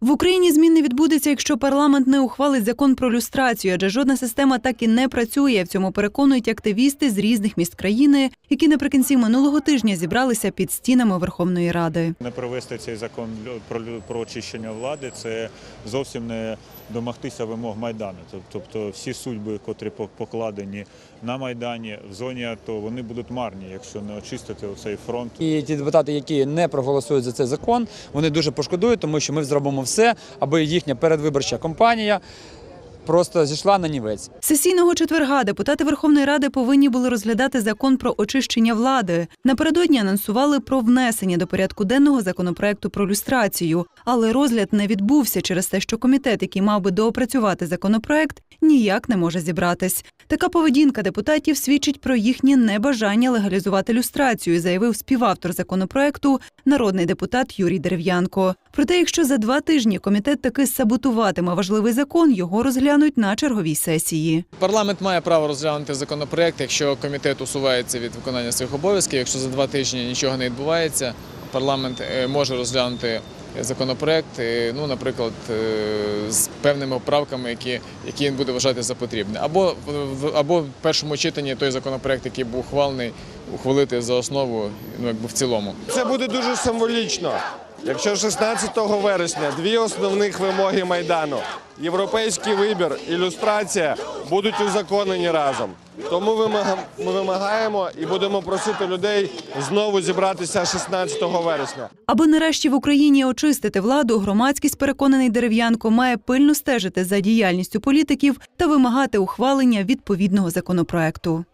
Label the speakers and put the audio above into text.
Speaker 1: В Україні змін не відбудеться, якщо парламент не ухвалить закон про люстрацію, адже жодна система так і не працює. В цьому переконують активісти з різних міст країни, які наприкінці минулого тижня зібралися під стінами Верховної Ради.
Speaker 2: Не провести цей закон про, про очищення влади це зовсім не домогтися вимог Майдану. Тобто всі судьби, котрі по- покладені на Майдані в зоні АТО, вони будуть марні, якщо не очистити оцей фронт.
Speaker 3: І ті депутати, які не проголосують за цей закон, вони дуже пошкодують, тому що ми зробимо все, аби їхня передвиборча кампанія просто зійшла на нівець.
Speaker 1: Сесійного четверга депутати Верховної Ради повинні були розглядати закон про очищення влади. Напередодні анонсували про внесення до порядку денного законопроекту про люстрацію, але розгляд не відбувся через те, що комітет, який мав би доопрацювати законопроект, ніяк не може зібратись. Така поведінка депутатів свідчить про їхнє небажання легалізувати люстрацію, заявив співавтор законопроекту народний депутат Юрій Дерев'янко. Проте, якщо за два тижні комітет таки саботуватиме важливий закон, його розглянуть на черговій сесії.
Speaker 4: Парламент має право розглянути законопроект, якщо комітет усувається від виконання своїх обов'язків. Якщо за два тижні нічого не відбувається, парламент е, може розглянути законопроект, е, ну, наприклад, е, з певними поправками, які, які він буде вважати за потрібне. Або в або в першому читанні той законопроект, який був ухвалений, ухвалити за основу, ну якби в цілому.
Speaker 5: Це буде дуже символічно. Якщо 16 вересня дві основних вимоги майдану європейський вибір, ілюстрація будуть узаконені разом. Тому ми вимагаємо і будемо просити людей знову зібратися 16 вересня.
Speaker 1: Аби нарешті в Україні очистити владу, громадськість, переконаний дерев'янко, має пильно стежити за діяльністю політиків та вимагати ухвалення відповідного законопроекту.